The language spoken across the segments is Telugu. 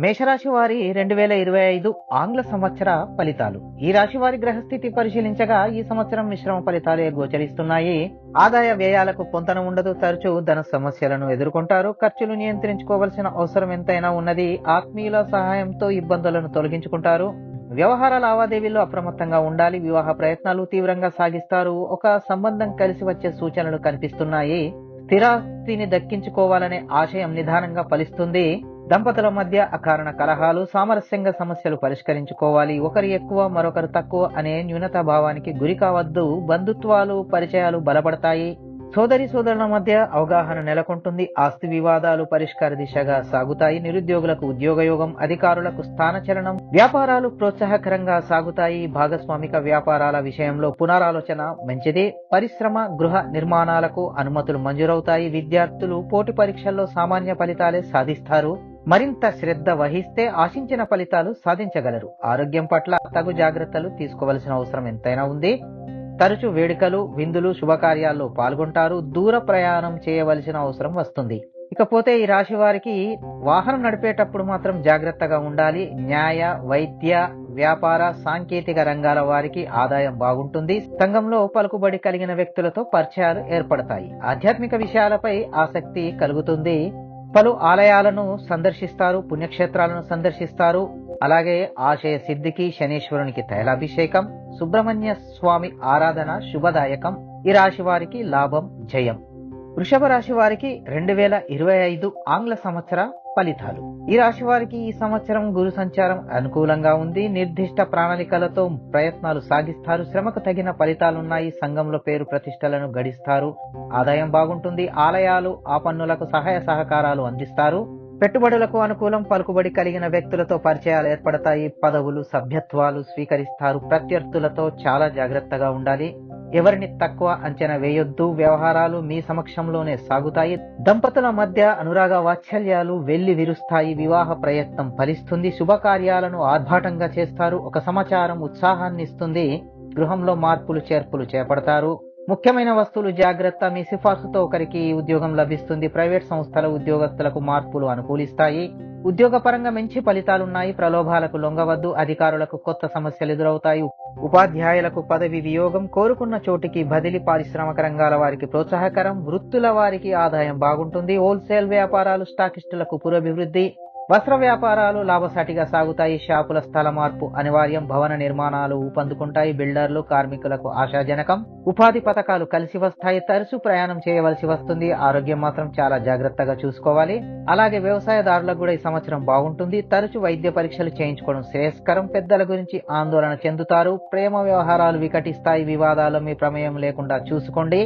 మేషరాశి వారి రెండు వేల ఇరవై ఐదు ఆంగ్ల సంవత్సర ఫలితాలు. ఈ రాశి వారి గ్రహస్థితి పరిశీలించగా ఈ సంవత్సరం మిశ్రమ ఫలితాలే గోచరిస్తున్నాయి. ఆదాయ వ్యయాలకు పొంతన ఉండదు తరచూ ధన సమస్యలను ఎదుర్కొంటారు. ఖర్చులు నియంత్రించుకోవలసిన అవసరం ఎంతైనా ఉన్నది. ఆత్మీయుల సహాయంతో ఇబ్బందులను తొలగించుకుంటారు. వ్యవహార లావాదేవీల్లో అప్రమత్తంగా ఉండాలి. వివాహ ప్రయత్నాలు తీవ్రంగా సాగిస్తారు. ఒక సంబంధం కలిసి వచ్చే సూచనలు కనిపిస్తున్నాయి. స్థిరాస్తిని దక్కించుకోవాలనే ఆశయం నిదానంగా ఫలిస్తుంది. దంపతుల మధ్య అకారణ కలహాలు సామరస్యంగా సమస్యలు పరిష్కరించుకోవాలి. ఒకరు ఎక్కువ మరొకరు తక్కువ అనే న్యూనత భావానికి గురి కావద్దు. బంధుత్వాలు పరిచయాలు బలపడతాయి. సోదరి సోదరుల మధ్య అవగాహన నెలకొంటుంది. ఆస్తి వివాదాలు పరిష్కార దిశగా సాగుతాయి. నిరుద్యోగులకు ఉద్యోగయోగం అధికారులకు స్థానచలనం వ్యాపారాలు ప్రోత్సాహకరంగా సాగుతాయి. భాగస్వామిక వ్యాపారాల విషయంలో పునరాలోచన మంచిదే. పరిశ్రమ గృహ నిర్మాణాలకు అనుమతులు మంజూరవుతాయి. విద్యార్థులు పోటీ పరీక్షల్లో సామాన్య ఫలితాలే సాధిస్తారు. మరింత శ్రద్ధ వహిస్తే ఆశించిన ఫలితాలు సాధించగలరు. ఆరోగ్యం పట్ల తగు జాగ్రత్తలు తీసుకోవలసిన అవసరం ఎంతైనా ఉంది. తరచు వేడుకలు విందులు శుభకార్యాల్లో పాల్గొంటారు దూర ప్రయాణం చేయవలసిన అవసరం వస్తుంది. ఇకపోతే ఈ రాశి వారికి వాహనం నడిపేటప్పుడు మాత్రం జాగ్రత్తగా ఉండాలి. న్యాయ వైద్య వ్యాపార సాంకేతిక రంగాల వారికి ఆదాయం బాగుంటుంది. సంఘంలో పలుకుబడి కలిగిన వ్యక్తులతో పరిచయాలు ఏర్పడతాయి. ఆధ్యాత్మిక విషయాలపై ఆసక్తి కలుగుతుంది. పలు ఆలయాలను సందర్శిస్తారు పుణ్యక్షేత్రాలను సందర్శిస్తారు. అలాగే ఆశయ సిద్ధికి శనీశ్వరునికి తైలాభిషేకం సుబ్రహ్మణ్య స్వామి ఆరాధన శుభదాయకం. ఈ రాశి వారికి లాభం జయం. వృషభ రాశి వారికి రెండు వేల ఇరవై ఐదు ఆంగ్ల సంవత్సర ఫలితాలు. ఈ రాశి వారికి ఈ సంవత్సరం గురు సంచారం అనుకూలంగా ఉంది. నిర్దిష్ట ప్రణాళికలతో ప్రయత్నాలు సాగిస్తారు. శ్రమకు తగిన ఫలితాలున్నాయి సంఘంలో పేరు ప్రతిష్టలను గడిస్తారు. ఆదాయం బాగుంటుంది. ఆలయాలు ఆ పన్నులకు సహాయ సహకారాలు అందిస్తారు. పెట్టుబడులకు అనుకూలం పలుకుబడి కలిగిన వ్యక్తులతో పరిచయాలు ఏర్పడతాయి. పదవులు సభ్యత్వాలు స్వీకరిస్తారు. ప్రత్యర్థులతో చాలా జాగ్రత్తగా ఉండాలి. ఎవరిని తక్కువ అంచనా వేయొద్దు. వ్యవహారాలు మీ సమక్షంలోనే సాగుతాయి. దంపతుల మధ్య అనురాగ వాత్సల్యాలు వెళ్ళి విరుస్తాయి. వివాహ ప్రయత్నం ఫలిస్తుంది. శుభకార్యాలను ఆర్భాటంగా చేస్తారు. ఒక సమాచారం ఉత్సాహాన్ని ఇస్తుంది. గృహంలో మార్పులు చేర్పులు చేపడతారు. ముఖ్యమైన వస్తువులు జాగ్రత్త మీ సిఫార్సుతో ఒకరికి ఉద్యోగం లభిస్తుంది. ప్రైవేట్ సంస్థల ఉద్యోగస్తులకు మార్పులు అనుకూలిస్తాయి. ఉద్యోగపరంగా మంచి ఫలితాలున్నాయి. ప్రలోభాలకు లొంగవద్దు. అధికారులకు కొత్త సమస్యలు ఎదురవుతాయి. ఉపాధ్యాయులకు పదవి వియోగం. కోరుకున్న చోటికి బదిలీ పారిశ్రామిక రంగాల వారికి ప్రోత్సాహకరం. వృత్తుల వారికి ఆదాయం బాగుంటుంది. హోల్సేల్ వ్యాపారాలు స్టాకిస్టులకు పురోభివృద్ధి. వస్త్ర వ్యాపారాలు లాభసాటిగా సాగుతాయి షాపుల స్థల మార్పు అనివార్యం భవన నిర్మాణాలు ఊపందుకుంటాయి బిల్డర్లు కార్మికులకు ఆశాజనకం. ఉపాధి పథకాలు కలిసి వస్తాయి తరచు ప్రయాణం చేయవలసి వస్తుంది ఆరోగ్యం మాత్రం చాలా జాగ్రత్తగా చూసుకోవాలి. అలాగే వ్యవసాయదారులకు కూడా ఈ సంవత్సరం బాగుంటుంది తరచు వైద్య పరీక్షలు చేయించుకోవడం శ్రేయస్కరం పెద్దల గురించి ఆందోళన చెందుతారు ప్రేమ వ్యవహారాలు వికటిస్తాయి వివాదాలు మీ ప్రమేయం లేకుండా చూసుకోండి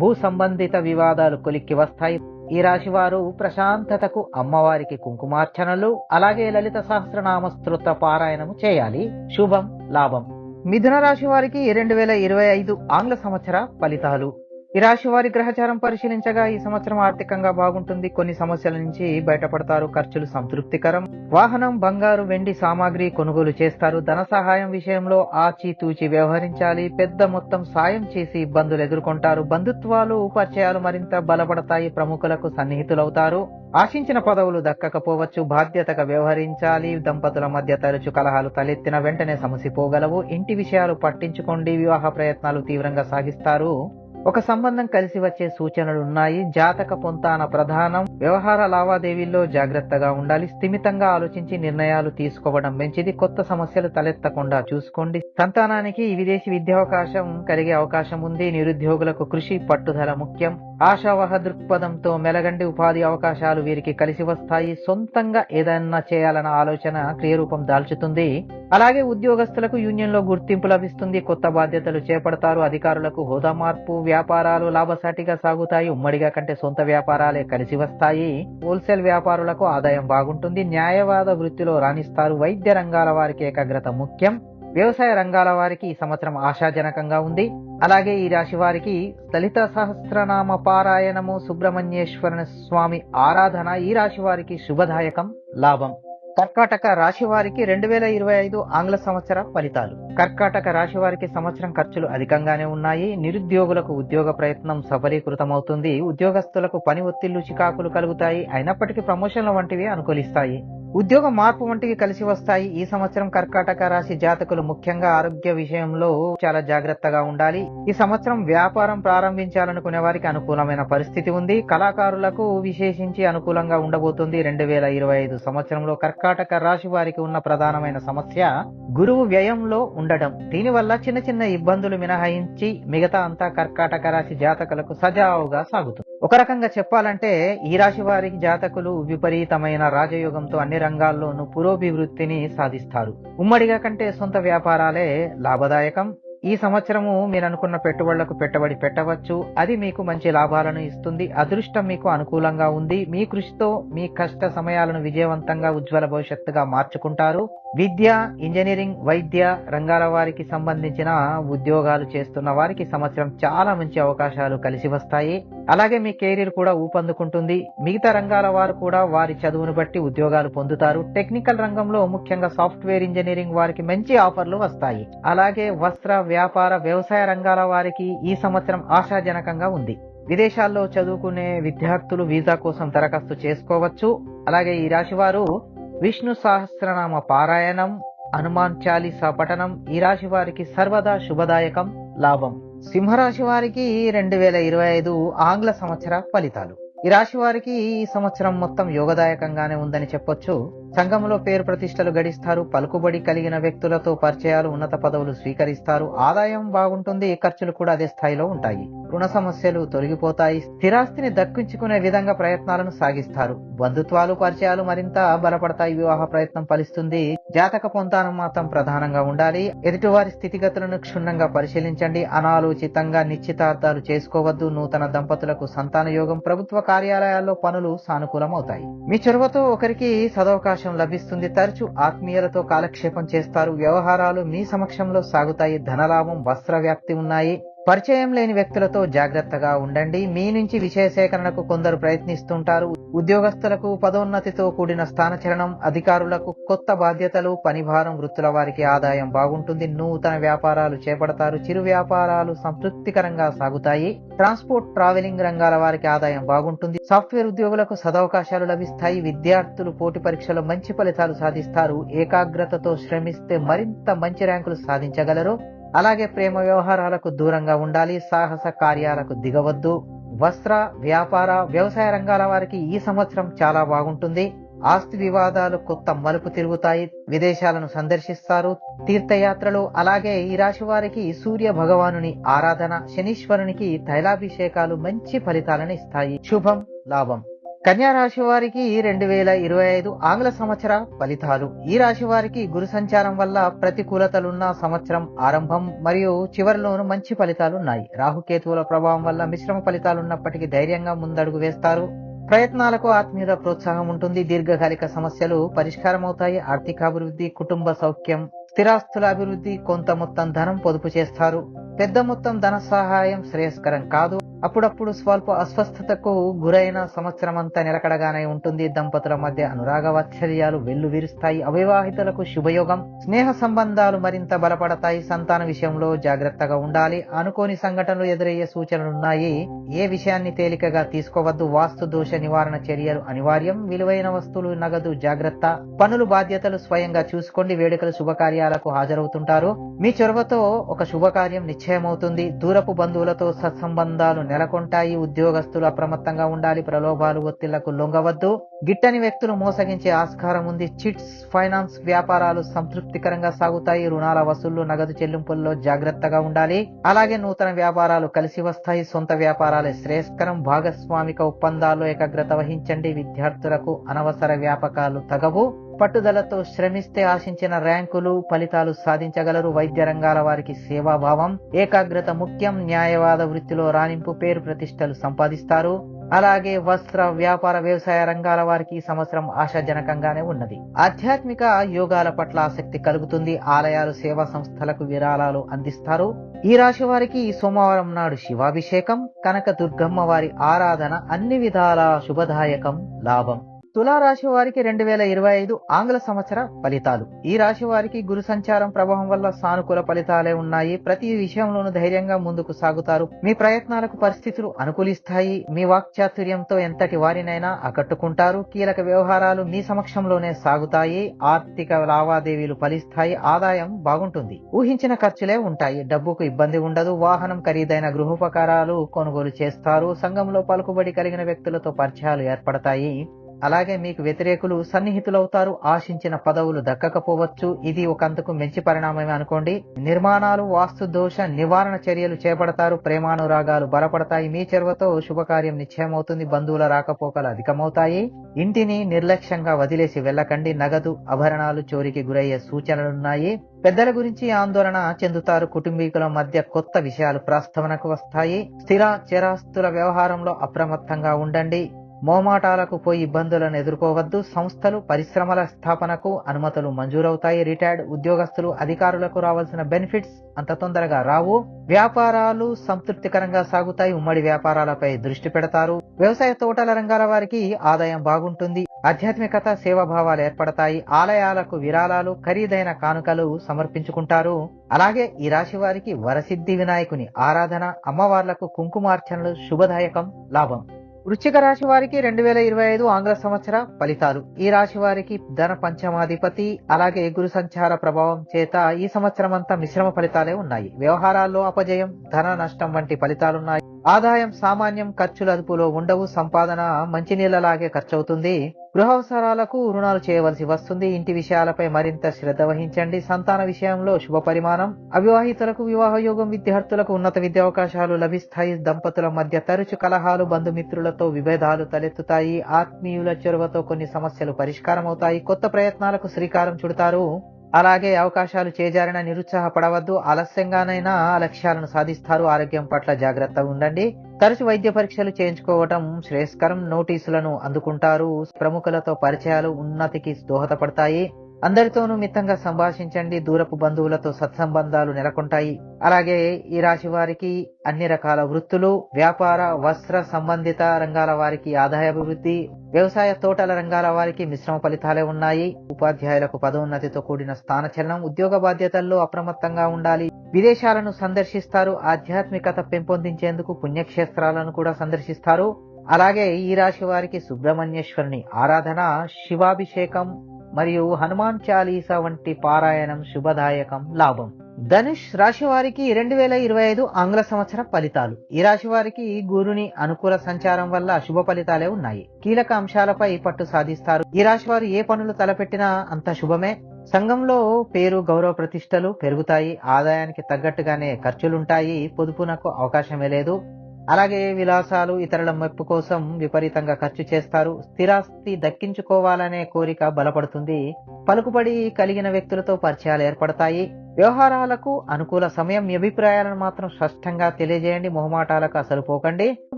భూ సంబంధిత వివాదాలు కొలిక్కి వస్తాయి. ఈ రాశి వారు ప్రశాంతతకు అమ్మవారికి కుంకుమార్చనలు అలాగే లలిత సహస్రనామ స్తోత్ర పారాయణము చేయాలి. శుభం లాభం. మిథున రాశి వారికి రెండు వేల ఇరవై ఐదు ఆంగ్ల సంవత్సర ఫలితాలు. ఈ రాశి వారి గ్రహచారం పరిశీలించగా ఈ సంవత్సరం ఆర్థికంగా బాగుంటుంది. కొన్ని సమస్యల నుంచి బయటపడతారు. ఖర్చులు సంతృప్తికరం. వాహనం బంగారు వెండి సామాగ్రి కొనుగోలు చేస్తారు. ధన సహాయం విషయంలో ఆచితూచి వ్యవహరించాలి. పెద్ద మొత్తం సాయం చేసి ఇబ్బందులు ఎదుర్కొంటారు. బంధుత్వాలు పరిచయాలు మరింత బలపడతాయి. ప్రముఖులకు సన్నిహితులవుతారు. ఆశించిన పదవులు దక్కకపోవచ్చు. బాధ్యతగా వ్యవహరించాలి. దంపతుల మధ్య తరచు కలహాలు తలెత్తిన వెంటనే సమసిపోగలవు. ఇంటి విషయాలు పట్టించుకోండి. వివాహ ప్రయత్నాలు తీవ్రంగా సాగిస్తారు. ఒక సంబంధం కలిసి వచ్చే సూచనలు ఉన్నాయి. జాతక పొంతాన ప్రధానం. వ్యవహార లావాదేవీల్లో జాగ్రత్తగా ఉండాలి. స్థిమితంగా ఆలోచించి నిర్ణయాలు తీసుకోవడం మంచిది. కొత్త సమస్యలు తలెత్తకుండా చూసుకోండి. సంతానానికి విదేశీ విద్యావకాశం కలిగే అవకాశం ఉంది. నిరుద్యోగులకు కృషి పట్టుదల ముఖ్యం. ఆశావహ దృక్పథంతో మెలగండి ఉపాధి అవకాశాలు వీరికి కలిసి వస్తాయి. సొంతంగా ఏదైనా చేయాలన్న ఆలోచన క్రియరూపం దాల్చుతుంది. అలాగే ఉద్యోగస్తులకు యూనియన్లో గుర్తింపు లభిస్తుంది. కొత్త బాధ్యతలు చేపడతారు. అధికారులకు హోదా మార్పు వ్యాపారాలు లాభసాటిగా సాగుతాయి. ఉమ్మడిగా కంటే సొంత వ్యాపారాలే కలిసి వస్తాయి. హోల్సేల్ వ్యాపారులకు ఆదాయం బాగుంటుంది. న్యాయవాద వృత్తిలో రాణిస్తారు. వైద్య రంగాల వారికి ఏకాగ్రత ముఖ్యం. వ్యవసాయ రంగాల వారికి ఈ సంవత్సరం ఆశాజనకంగా ఉంది. అలాగే ఈ రాశి వారికి లలిత సహస్రనామ పారాయణము సుబ్రహ్మణ్యేశ్వర స్వామి ఆరాధన ఈ రాశి వారికి శుభదాయకం లాభం. కర్కాటక రాశి వారికి రెండు వేల ఇరవై ఐదు ఆంగ్ల సంవత్సర ఫలితాలు. కర్కాటక రాశి వారికి సంవత్సరం ఖర్చులు అధికంగానే ఉన్నాయి. నిరుద్యోగులకు ఉద్యోగ ప్రయత్నం సఫలీకృతమవుతుంది. ఉద్యోగస్తులకు పని ఒత్తిళ్ళు చికాకులు కలుగుతాయి. అయినప్పటికీ ప్రమోషన్ల వంటివి అనుకూలిస్తాయి. ఉద్యోగ మార్పు వంటివి కలిసి వస్తాయి. ఈ సంవత్సరం కర్కాటక రాశి జాతకులు ముఖ్యంగా ఆరోగ్య విషయంలో చాలా జాగ్రత్తగా ఉండాలి. ఈ సంవత్సరం వ్యాపారం ప్రారంభించాలనుకునే వారికి అనుకూలమైన పరిస్థితి ఉంది. కళాకారులకు విశేషించి అనుకూలంగా ఉండబోతుంది. రెండు వేల ఇరవై ఐదు సంవత్సరంలో కర్కాటక రాశి వారికి ఉన్న ప్రధానమైన సమస్య గురువు వ్యయంలో ఉండడం. దీనివల్ల చిన్న చిన్న ఇబ్బందులు మినహాయించి మిగతా అంతా కర్కాటక రాశి జాతకులకు సజావుగా సాగుతుంది. ఒక రకంగా చెప్పాలంటే ఈ రాశి వారికి జాతకులు విపరీతమైన రాజయోగంతో అన్ని రంగాల్లోనూ పురోభివృద్ధిని సాధిస్తారు. ఉమ్మడిగా కంటే సొంత వ్యాపారాలే లాభదాయకం. ఈ సంవత్సరము మీరు అనుకున్న పెట్టుబడులకు పెట్టుబడి పెట్టవచ్చు. అది మీకు మంచి లాభాలను ఇస్తుంది. అదృష్టం మీకు అనుకూలంగా ఉంది. మీ కృషితో మీ కష్ట సమయాలను విజయవంతంగా ఉజ్వల భవిష్యత్తుగా మార్చుకుంటారు. విద్య ఇంజనీరింగ్ వైద్య రంగాల వారికి సంబంధించిన ఉద్యోగాలు చేస్తున్న వారికి సంవత్సరం చాలా మంచి అవకాశాలు కలిసి వస్తాయి. అలాగే మీ కెరీర్ కూడా ఊపందుకుంటుంది. మిగతా రంగాల వారు కూడా వారి చదువును బట్టి ఉద్యోగాలు పొందుతారు. టెక్నికల్ రంగంలో ముఖ్యంగా సాఫ్ట్వేర్ ఇంజనీరింగ్ వారికి మంచి ఆఫర్లు వస్తాయి. అలాగే వస్త్ర వ్యాపార వ్యవసాయ రంగాల వారికి ఈ సంవత్సరం ఆశాజనకంగా ఉంది. విదేశాల్లో చదువుకునే విద్యార్థులు వీసా కోసం దరఖాస్తు చేసుకోవచ్చు. అలాగే ఈ రాశి వారు విష్ణు సహస్రనామ పారాయణం హనుమాన్ చాలీసా పఠనం ఈ రాశి వారికి సర్వదా శుభదాయకం లాభం. సింహరాశి వారికి రెండు వేల ఇరవై ఐదు ఆంగ్ల సంవత్సర ఫలితాలు. ఈ రాశి వారికి ఈ సంవత్సరం మొత్తం యోగదాయకంగానే ఉందని చెప్పొచ్చు. సంఘంలో పేరు ప్రతిష్టలు గడిస్తారు. పలుకుబడి కలిగిన వ్యక్తులతో పరిచయాలు ఉన్నత పదవులు స్వీకరిస్తారు. ఆదాయం బాగుంటుంది. ఖర్చులు కూడా అదే స్థాయిలో ఉంటాయి. రుణ సమస్యలు తొలగిపోతాయి. స్థిరాస్తిని దక్కించుకునే విధంగా ప్రయత్నాలను సాగిస్తారు. బంధుత్వాలు పరిచయాలు మరింత బలపడతాయి. వివాహ ప్రయత్నం ఫలిస్తుంది. జాతక పొంతానం మాత్రం ప్రధానంగా ఉండాలి. ఎదుటివారి స్థితిగతులను క్షుణ్ణంగా పరిశీలించండి. అనాలోచితంగా నిశ్చితార్థాలు చేసుకోవద్దు. నూతన దంపతులకు సంతాన యోగం. ప్రభుత్వ కార్యాలయాల్లో పనులు సానుకూలమవుతాయి. మీ చొరవతో ఒకరికి సదవకాశం లభిస్తుంది. తరచు ఆత్మీయులతో కాలక్షేపం చేస్తారు. వ్యవహారాలు మీ సమక్షంలో సాగుతాయి. ధనలాభం వస్త్ర వ్యాప్తి ఉన్నాయి. పరిచయం లేని వ్యక్తులతో జాగ్రత్తగా ఉండండి. మీ నుంచి విషయ సేకరణకు కొందరు ప్రయత్నిస్తుంటారు. ఉద్యోగస్తులకు పదోన్నతితో కూడిన స్థానచలనం అధికారులకు కొత్త బాధ్యతలు పనిభారం వృత్తుల వారికి ఆదాయం బాగుంటుంది. నూతన వ్యాపారాలు చేపడతారు. చిరు వ్యాపారాలు సంతృప్తికరంగా సాగుతాయి. ట్రాన్స్పోర్ట్ ట్రావెలింగ్ రంగాల వారికి ఆదాయం బాగుంటుంది. సాఫ్ట్వేర్ ఉద్యోగులకు సదవకాశాలు లభిస్తాయి. విద్యార్థులు పోటీ పరీక్షలో మంచి ఫలితాలు సాధిస్తారు. ఏకాగ్రతతో శ్రమిస్తే మరింత మంచి ర్యాంకులు సాధించగలరు. అలాగే ప్రేమ వ్యవహారాలకు దూరంగా ఉండాలి సాహస కార్యాలకు దిగవద్దు. వస్త్ర వ్యాపార వ్యవసాయ రంగాల వారికి ఈ సంవత్సరం చాలా బాగుంటుంది. ఆస్తి వివాదాలు కొత్త మలుపు తిరుగుతాయి విదేశాలను సందర్శిస్తారు తీర్థయాత్రలు అలాగే ఈ రాశి వారికి సూర్య భగవానుని ఆరాధన శనీశ్వరునికి తైలాభిషేకాలు మంచి ఫలితాలను ఇస్తాయి. శుభం లాభం. కన్యా రాశి వారికి రెండు వేల ఇరవై ఐదు ఆంగ్ల సంవత్సర ఫలితాలు. ఈ రాశి వారికి గురు సంచారం వల్ల ప్రతికూలతలున్న సంవత్సరం ఆరంభం మరియు చివరిలోను మంచి ఫలితాలున్నాయి. రాహుకేతువుల ప్రభావం వల్ల మిశ్రమ ఫలితాలున్నప్పటికీ ధైర్యంగా ముందడుగు వేస్తారు. ప్రయత్నాలకు ఆత్మీయత ప్రోత్సాహం ఉంటుంది. దీర్ఘకాలిక సమస్యలు పరిష్కారమవుతాయి. ఆర్థికాభివృద్ధి కుటుంబ సౌఖ్యం స్థిరాస్తుల అభివృద్ధి కొంత మొత్తం ధనం పొదుపు చేస్తారు. పెద్ద మొత్తం ధన సహాయం శ్రేయస్కరం కాదు. అప్పుడప్పుడు స్వల్ప అస్వస్థతకు గురైన సంవత్సరం అంతా నిలకడగానే ఉంటుంది. దంపతుల మధ్య అనురాగ వాత్సల్యాలు వెల్లు విరుస్తాయి అవివాహితులకు శుభయోగం. స్నేహ సంబంధాలు మరింత బలపడతాయి. సంతాన విషయంలో జాగ్రత్తగా ఉండాలి. అనుకోని సంఘటనలు ఎదురయ్యే సూచనలున్నాయి ఏ విషయాన్ని తేలికగా తీసుకోవద్దు. వాస్తు దోష నివారణ చర్యలు అనివార్యం. విలువైన వస్తువులు నగదు జాగ్రత్త. పనులు బాధ్యతలు స్వయంగా చూసుకోండి. వేడుకలు శుభకార్యాలకు హాజరవుతుంటారు. మీ చొరవతో ఒక శుభకార్యం నిశ్చయమవుతుంది. దూరపు బంధువులతో సత్సంబంధాలు నెలకొంటాయి. ఉద్యోగస్తులు అప్రమత్తంగా ఉండాలి. ప్రలోభాలు ఒత్తిళ్ళకు లొంగవద్దు. గిట్టని వ్యక్తులు మోసగించే ఆస్కారం ఉంది. చిట్స్ ఫైనాన్స్ వ్యాపారాలు సంతృప్తికరంగా సాగుతాయి. రుణాల వసూళ్ళు నగదు చెల్లింపుల్లో జాగ్రత్తగా ఉండాలి. అలాగే నూతన వ్యాపారాలు కలిసి వస్తాయి. సొంత వ్యాపారాలే శ్రేయస్కరం. భాగస్వామిక ఒప్పందాల్లో ఏకాగ్రత వహించండి. విద్యార్థులకు అనవసర వ్యాపకాలు తగవు. పట్టుదలతో శ్రమిస్తే ఆశించిన ర్యాంకులు ఫలితాలు సాధించగలరు. వైద్య రంగాల వారికి సేవాభావం ఏకాగ్రత ముఖ్యం. న్యాయవాద వృత్తిలో రాణింపు పేరు ప్రతిష్టలు సంపాదిస్తారు. అలాగే వస్త్ర వ్యాపార వ్యవసాయ రంగాల వారికి ఈ సంవత్సరం ఆశాజనకంగానే ఉన్నది. ఆధ్యాత్మిక యోగాల పట్ల ఆసక్తి కలుగుతుంది. ఆలయాలు సేవా సంస్థలకు విరాళాలు అందిస్తారు. ఈ రాశి వారికి ఈ సోమవారం నాడు శివాభిషేకం కనక దుర్గమ్మ వారి ఆరాధన అన్ని విధాల శుభదాయకం లాభం. తులారాశి వారికి రెండు వేల ఇరవై ఐదు ఆంగ్ల సంవత్సర ఫలితాలు. ఈ రాశి వారికి గురు సంచారం ప్రభావం వల్ల సానుకూల ఫలితాలే ఉన్నాయి. ప్రతి విషయంలోనూ ధైర్యంగా ముందుకు సాగుతారు. మీ ప్రయత్నాలకు పరిస్థితులు అనుకూలిస్తాయి. మీ వాక్చాతుర్యంతో ఎంతటి వారినైనా ఆకట్టుకుంటారు. కీలక వ్యవహారాలు మీ సమక్షంలోనే సాగుతాయి. ఆర్థిక లావాదేవీలు ఫలిస్తాయి. ఆదాయం బాగుంటుంది. ఊహించిన ఖర్చులే ఉంటాయి. డబ్బుకు ఇబ్బంది ఉండదు. వాహనం ఖరీదైన గృహోపకారాలు కొనుగోలు చేస్తారు. సంఘంలో పలుకుబడి కలిగిన వ్యక్తులతో పరిచయాలు ఏర్పడతాయి. అలాగే మీకు వ్యతిరేకులు సన్నిహితులవుతారు ఆశించిన పదవులు దక్కకపోవచ్చు. ఇది ఒకంతకు మంచి పరిణామమే అనుకోండి. నిర్మాణాలు వాస్తు దోష నివారణ చర్యలు చేపడతారు. ప్రేమానురాగాలు బలపడతాయి. మీ చెరువతో శుభకార్యం నిశ్చయమవుతుంది. బంధువుల రాకపోకలు అధికమవుతాయి. ఇంటిని నిర్లక్ష్యంగా వదిలేసి వెళ్ళకండి. నగదు ఆభరణాలు చోరికి గురయ్యే సూచనలున్నాయి. పెద్దల గురించి ఆందోళన చెందుతారు. కుటుంబీకుల మధ్య కొత్త విషయాలు ప్రస్తావనకు వస్తాయి. స్థిర చిరాస్తుల వ్యవహారంలో అప్రమత్తంగా ఉండండి. మోమాటాలకు పోయి ఇబ్బందులను ఎదుర్కోవద్దు. సంస్థలు పరిశ్రమల స్థాపనకు అనుమతులు మంజూరవుతాయి. రిటైర్డ్ ఉద్యోగస్తులు అధికారులకు రావాల్సిన బెనిఫిట్స్ అంత తొందరగా రావు. వ్యాపారాలు సంతృప్తికరంగా సాగుతాయి. ఉమ్మడి వ్యాపారాలపై దృష్టి పెడతారు. వ్యవసాయ తోటల రంగాల వారికి ఆదాయం బాగుంటుంది. ఆధ్యాత్మికత సేవాభావాలు ఏర్పడతాయి. ఆలయాలకు విరాళాలు ఖరీదైన కానుకలు సమర్పించుకుంటారు. అలాగే ఈ రాశి వారికి వరసిద్ధి వినాయకుని ఆరాధన అమ్మవార్లకు కుంకుమార్చనలు శుభదాయకం లాభం. వృశ్చిక రాశి వారికి రెండు వేల ఇరవై ఐదు ఆంగ్ల సంవత్సర ఫలితాలు. ఈ రాశి వారికి ధన పంచమాధిపతి అలాగే గురు సంచార ప్రభావం చేత ఈ సంవత్సరం అంతా మిశ్రమ ఫలితాలే ఉన్నాయి. వ్యవహారాల్లో అపజయం ధన నష్టం వంటి ఫలితాలున్నాయి. ఆదాయం సామాన్యం ఖర్చులు అదుపులో ఉండవు సంపాదన మంచినీళ్ళలాగే ఖర్చవుతుంది. గృహావసరాలకు రుణాలు చేయవలసి వస్తుంది. ఇంటి విషయాలపై మరింత శ్రద్ధ వహించండి. సంతాన విషయంలో శుభ పరిమాణం. అవివాహితులకు వివాహ యోగం విద్యార్థులకు ఉన్నత విద్యావకాశాలు లభిస్తాయి. దంపతుల మధ్య తరచు కలహాలు బంధుమిత్రులతో విభేదాలు తలెత్తుతాయి. ఆత్మీయుల చొరవతో కొన్ని సమస్యలు పరిష్కారం అవుతాయి కొత్త ప్రయత్నాలకు శ్రీకారం చుడతారు. అలాగే అవకాశాలు చేజారిన నిరుత్సాహపడవద్దు. ఆలస్యంగానైనా లక్ష్యాలను సాధిస్తారు. ఆరోగ్యం పట్ల జాగ్రత్త ఉండండి. తరచు వైద్య పరీక్షలు చేయించుకోవటం శ్రేయస్కరం. నోటీసులను అందుకుంటారు. ప్రముఖులతో పరిచయాలు ఉన్నతికి దోహదపడతాయి. అందరితోనూ మిత్తంగా సంభాషించండి. దూరపు బంధువులతో సత్సంబంధాలు నెలకొంటాయి. అలాగే ఈ రాశి వారికి అన్ని రకాల వృత్తులు వ్యాపార వస్త్ర సంబంధిత రంగాల వారికి ఆదాయాభివృద్ధి వ్యవసాయ తోటల రంగాల వారికి మిశ్రమ ఫలితాలే ఉన్నాయి. ఉపాధ్యాయులకు పదోన్నతితో కూడిన స్థానచలనం ఉద్యోగ బాధ్యతల్లో అప్రమత్తంగా ఉండాలి. విదేశాలను సందర్శిస్తారు. ఆధ్యాత్మికత పెంపొందించేందుకు పుణ్యక్షేత్రాలను కూడా సందర్శిస్తారు. అలాగే ఈ రాశి వారికి సుబ్రహ్మణ్యేశ్వరుని ఆరాధన శివాభిషేకం మరియు హనుమాన్ చాలీసా వంటి పారాయణం శుభదాయకం లాభం. ధనుష్ రాశి వారికి రెండు వేల ఇరవై ఐదు ఆంగ్ల సంవత్సర ఫలితాలు. ఈ రాశి వారికి గురుని అనుకూల సంచారం వల్ల శుభ ఫలితాలే ఉన్నాయి. కీలక అంశాలపై పట్టు సాధిస్తారు. ఈ రాశి వారు ఏ పనులు తలపెట్టినా అంత శుభమే. సంఘంలో పేరు గౌరవ ప్రతిష్టలు పెరుగుతాయి. ఆదాయానికి తగ్గట్టుగానే ఖర్చులుంటాయి. పొదుపునకు అవకాశమే లేదు. అలాగే విలాసాలు ఇతరుల మెప్పు కోసం విపరీతంగా ఖర్చు చేస్తారు. స్థిరాస్తి దక్కించుకోవాలనే కోరిక బలపడుతుంది. పలుకుబడి కలిగిన వ్యక్తులతో పరిచయాలు ఏర్పడతాయి. వ్యవహారాలకు అనుకూల సమయం మీ అభిప్రాయాలను మాత్రం స్పష్టంగా తెలియజేయండి. మొహమాటాలకు అసలు పోకండి.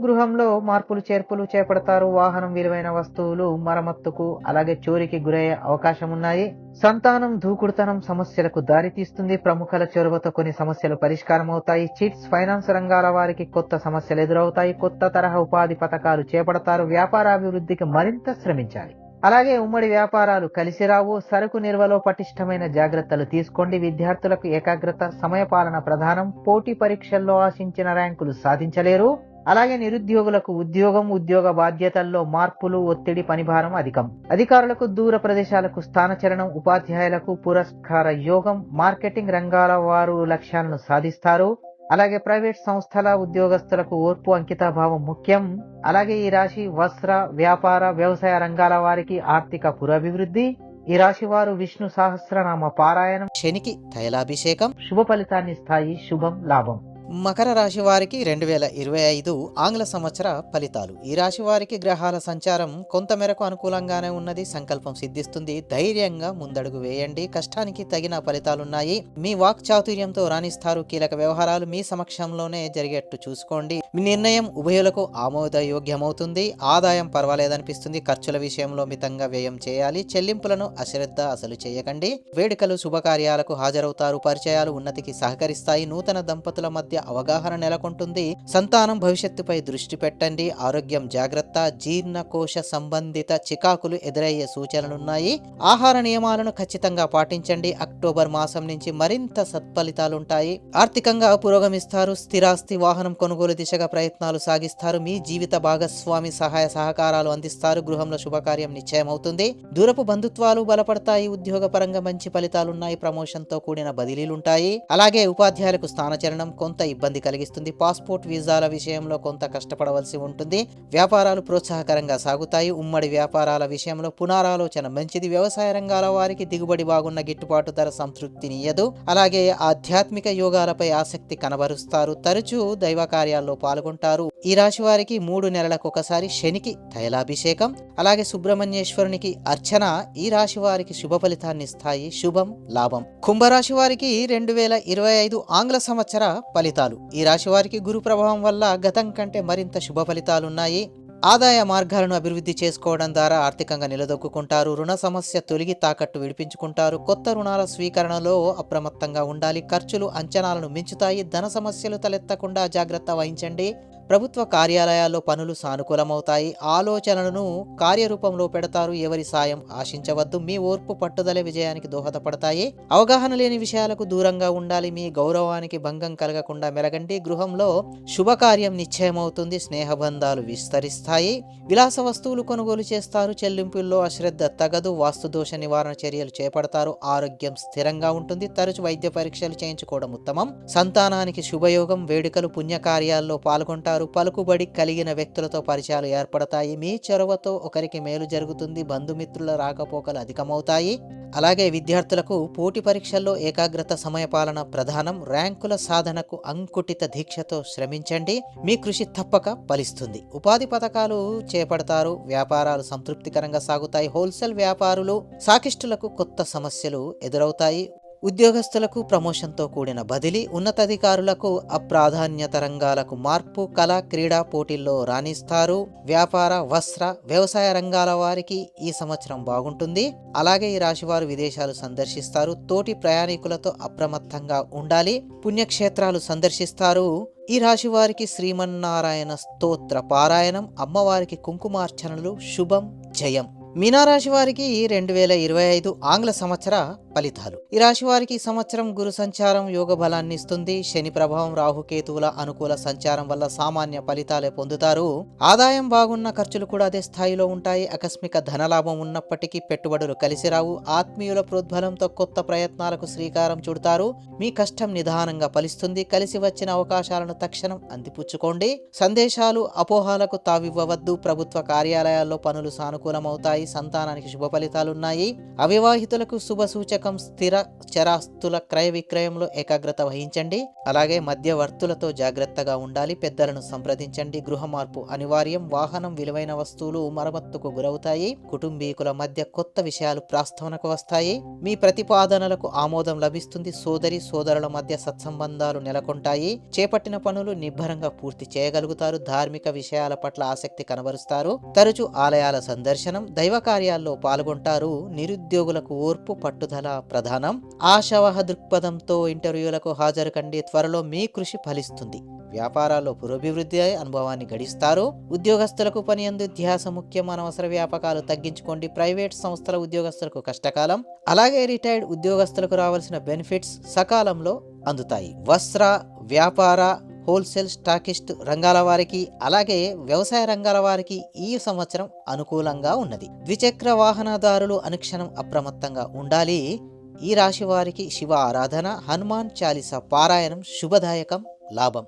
గృహంలో మార్పులు చేర్పులు చేపడతారు. వాహనం విలువైన వస్తువులు మరమ్మత్తుకు అలాగే చోరికి గురయ్యే అవకాశం ఉన్నాయి. సంతానం దూకుడుతనం సమస్యలకు దారితీస్తుంది ప్రముఖుల చొరవతో కొన్ని సమస్యలు పరిష్కారం అవుతాయి చిట్స్ ఫైనాన్స్ రంగాల వారికి కొత్త సమస్యలు ఎదురవుతాయి. కొత్త తరహా ఉపాధి పథకాలు చేపడతారు. వ్యాపారాభివృద్ధికి మరింత శ్రమించాలి. అలాగే ఉమ్మడి వ్యాపారాలు కలిసి రావు సరుకు నిల్వలో పటిష్టమైన జాగ్రత్తలు తీసుకోండి. విద్యార్థులకు ఏకాగ్రత సమయపాలన ప్రధానం. పోటీ పరీక్షల్లో ఆశించిన ర్యాంకులు సాధించలేరు. అలాగే నిరుద్యోగులకు ఉద్యోగం ఉద్యోగ బాధ్యతల్లో మార్పులు ఒత్తిడి పనిభారం అధికం. అధికారులకు దూర ప్రదేశాలకు స్థానచలనం ఉపాధ్యాయులకు పురస్కార యోగం. మార్కెటింగ్ రంగాల వారు లక్ష్యాలను సాధిస్తారు. అలాగే ప్రైవేట్ సంస్థల ఉద్యోగస్తులకు ఓర్పు అంకితాభావం ముఖ్యం. అలాగే ఈ రాశి వస్త్ర వ్యాపార వ్యవసాయ రంగాల వారికి ఆర్థిక పురోభివృద్ధి. ఈ రాశి వారు విష్ణు సహస్రనామ పారాయణం. శనికి తైలాభిషేకం. శుభ ఫలితాన్ని ఇస్తాయి శుభం లాభం. మకర రాశి వారికి రెండు వేల ఇరవై ఐదు ఆంగ్ల సంవత్సర ఫలితాలు. ఈ రాశి వారికి గ్రహాల సంచారం కొంతమేరకు అనుకూలంగానే ఉన్నది సంకల్పం సిద్ధిస్తుంది. ధైర్యంగా ముందడుగు వేయండి. కష్టానికి తగిన ఫలితాలున్నాయి. మీ వాక్ చాతుర్యంతో రాణిస్తారు. కీలక వ్యవహారాలు మీ సమక్షంలోనే జరిగేట్టు చూసుకోండి. మీ నిర్ణయం ఉభయులకు ఆమోదయోగ్యమవుతుంది. ఆదాయం పర్వాలేదనిపిస్తుంది. ఖర్చుల విషయంలో మితంగా వ్యయం చేయాలి. చెల్లింపులను అశ్రద్ధ అసలు చేయకండి. వేడుకలు శుభకార్యాలకు హాజరవుతారు. పరిచయాలు ఉన్నతికి సహకరిస్తాయి. నూతన దంపతుల మధ్య అవగాహన నెలకొంటుంది. సంతానం భవిష్యత్తుపై దృష్టి పెట్టండి. ఆరోగ్యం జాగ్రత్త. జీర్ణకోశ సంబంధిత చికాకులు ఎదురయ్యే సూచనలున్నాయి. ఆహార నియమాలను ఖచ్చితంగా పాటించండి. అక్టోబర్ మాసం నుంచి మరింత సత్ఫలితాలుంటాయి. ఆర్థికంగా పురోగమిస్తారు. స్థిరాస్తి వాహనం కొనుగోలు దిశగా ప్రయత్నాలు సాగిస్తారు. మీ జీవిత భాగస్వామి సహాయ సహకారాలు అందిస్తారు. గృహంలో శుభకార్యం నిశ్చయమవుతుంది. దూరపు బంధుత్వాలు బలపడతాయి. ఉద్యోగపరంగా మంచి ఫలితాలున్నాయి. ప్రమోషన్తో కూడిన బదిలీలుంటాయి. అలాగే ఉపాధ్యాయులకు స్థానచరణం కొంత ఇబ్బంది కలిగిస్తుంది. పాస్పోర్ట్ వీసాల విషయంలో కొంత కష్టపడవలసి ఉంటుంది. వ్యాపారాలు ప్రోత్సాహకరంగా సాగుతాయి. ఉమ్మడి వ్యాపారాల విషయంలో పునరాలోచన మంచిది. వ్యవసాయ రంగాల వారికి దిగుబడి బాగున్న గిట్టుబాటు ధర సంతృప్తినియదు అలాగే ఆధ్యాత్మిక యోగాలపై ఆసక్తి కనబరుస్తారు. తరచూ దైవ కార్యాల్లో పాల్గొంటారు. ఈ రాశి వారికి మూడు నెలలకు ఒకసారి శనికి తైలాభిషేకం. అలాగే సుబ్రహ్మణ్యేశ్వరునికి అర్చన ఈ రాశి వారికి శుభ ఫలితాన్ని ఇస్తాయి. శుభం లాభం. కుంభరాశి వారికి రెండు వేల ఇరవై ఐదు ఆంగ్ల సంవత్సర ఫలితం. ఫలితాలు. ఈ రాశి వారికి గురు ప్రభావం వల్ల గతం కంటే మరింత శుభ ఫలితాలున్నాయి. ఆదాయ మార్గాలను అభివృద్ధి చేసుకోవడం ద్వారా ఆర్థికంగా నిలదొక్కుంటారు రుణ సమస్య తొలగి తాకట్టు విడిపించుకుంటారు. కొత్త రుణాల స్వీకరణలో అప్రమత్తంగా ఉండాలి. ఖర్చులు అంచనాలను మించుతాయి. ధన సమస్యలు తలెత్తకుండా జాగ్రత్త వహించండి. ప్రభుత్వ కార్యాలయాల్లో పనులు సానుకూలమవుతాయి. ఆలోచనలను కార్యరూపంలో పెడతారు. ఎవరి సాయం ఆశించవద్దు. మీ ఓర్పు పట్టుదల విజయానికి దోహదపడతాయి. అవగాహన లేని విషయాలకు దూరంగా ఉండాలి. మీ గౌరవానికి భంగం కలగకుండా మెలగండి. గృహంలో శుభకార్యం నిశ్చయమవుతుంది. స్నేహబంధాలు విస్తరిస్తాయి. విలాస వస్తువులు కొనుగోలు చేస్తారు. చెల్లింపుల్లో అశ్రద్ధ తగదు. వాస్తుదోష నివారణ చర్యలు చేపడతారు. ఆరోగ్యం స్థిరంగా ఉంటుంది. తరచు వైద్య పరీక్షలు చేయించుకోవడం ఉత్తమం. సంతానానికి శుభయోగం. వేడుకలు పుణ్యకార్యాల్లో పాల్గొంటారు. పలుకుబడి కలిగిన వ్యక్తులతో పరిచయాలు ఏర్పడతాయి. మీ చొరవతో ఒకరికి మేలు జరుగుతుంది. బంధుమిత్రుల రాకపోకలు అధికమవుతాయి. అలాగే విద్యార్థులకు పోటీ పరీక్షల్లో ఏకాగ్రత సమయపాలన ప్రధానం. ర్యాంకుల సాధనకు అంకుటిత దీక్షతో శ్రమించండి. మీ కృషి తప్పక ఫలిస్తుంది. ఉపాధి పథకాలు చేపడతారు. వ్యాపారాలు సంతృప్తికరంగా సాగుతాయి. హోల్సేల్ వ్యాపారులు సాకిష్టులకు కొత్త సమస్యలు ఎదురవుతాయి. ఉద్యోగస్తులకు ప్రమోషన్తో కూడిన బదిలీ ఉన్నతాధికారులకు అప్రాధాన్యత రంగాలకు మార్పు కళ క్రీడా పోటీల్లో రాణిస్తారు. వ్యాపార వస్త్ర వ్యవసాయ రంగాల వారికి ఈ సంవత్సరం బాగుంటుంది. అలాగే ఈ రాశివారు విదేశాలు సందర్శిస్తారు. తోటి ప్రయాణికులతో అప్రమత్తంగా ఉండాలి. పుణ్యక్షేత్రాలు సందర్శిస్తారు. ఈ రాశి వారికి శ్రీమన్నారాయణ స్తోత్ర పారాయణం. అమ్మవారికి కుంకుమార్చనలు. శుభం. జయం. మీనారాశి వారికి రెండు వేల ఇరవై ఐదు ఆంగ్ల సంవత్సర ఫలితాలు. ఈ రాశి వారికి ఈ సంవత్సరం గురు సంచారం యోగ బలాన్ని ఇస్తుంది. శని ప్రభావం రాహుకేతువుల అనుకూల సంచారం వల్ల సామాన్య ఫలితాలే పొందుతారు. ఆదాయం బాగున్న ఖర్చులు కూడా అదే స్థాయిలో ఉంటాయి. ఆకస్మిక ధనలాభం ఉన్నప్పటికీ పెట్టుబడులు కలిసి రావు. ఆత్మీయుల ప్రోద్బలంతో కొత్త ప్రయత్నాలకు శ్రీకారం చుడతారు. మీ కష్టం నిదానంగా ఫలిస్తుంది. కలిసి వచ్చిన అవకాశాలను తక్షణం అందిపుచ్చుకోండి. సందేశాలు అపోహాలకు తావివ్వవద్దు. ప్రభుత్వ కార్యాలయాల్లో పనులు సానుకూలమవుతాయి. సంతానానికి శుభ ఫలితాలున్నాయి. అవివాహితులకు శుభ సూచక స్థిర చరాస్తుల క్రయ విక్రయంలో ఏకాగ్రత వహించండి. అలాగే మధ్యవర్తులతో జాగ్రత్తగా ఉండాలి. పెద్దలను సంప్రదించండి. గృహ మార్పు అనివార్యం. వాహనం విలువైన వస్తువులు మరమ్మత్తుకు గురవుతాయి. కుటుంబీకుల మధ్య కొత్త విషయాలు ప్రాస్తవనకు వస్తాయి. మీ ప్రతిపాదనలకు ఆమోదం లభిస్తుంది. సోదరి సోదరుల మధ్య సత్సంబంధాలు నెలకొంటాయి. చేపట్టిన పనులు నిబ్బరంగా పూర్తి చేయగలుగుతారు. ధార్మిక విషయాల పట్ల ఆసక్తి కనబరుస్తారు. తరచూ ఆలయాల సందర్శనం దైవ కార్యాల్లో పాల్గొంటారు. నిరుద్యోగులకు ఓర్పు పట్టుదల ప్రధానం ఆశావహ దృక్పథంతో ఇంటర్వ్యూలకు హాజరు కండి త్వరలో మీ కృషి ఫలిస్తుంది. వ్యాపారాల్లో పురోభివృద్ధి అనుభవాన్ని గడిస్తారు. ఉద్యోగస్తులకు పని అందు ధ్యాస ముఖ్యం. అనవసర వ్యాపకాలు తగ్గించుకోండి. ప్రైవేట్ సంస్థల ఉద్యోగస్తులకు కష్టకాలం. అలాగే రిటైర్డ్ ఉద్యోగస్తులకు రావాల్సిన బెనిఫిట్స్ సకాలంలో అందుతాయి. వస్త్ర వ్యాపార హోల్సేల్ స్టాకిస్ట్ రంగాల వారికి అలాగే వ్యవసాయ రంగాల వారికి ఈ సంవత్సరం అనుకూలంగా ఉన్నది. ద్విచక్ర వాహనదారులు అనుక్షణం అప్రమత్తంగా ఉండాలి. ఈ రాశి వారికి శివ ఆరాధన హనుమాన్ చాలీస పారాయణం శుభదాయకం లాభం.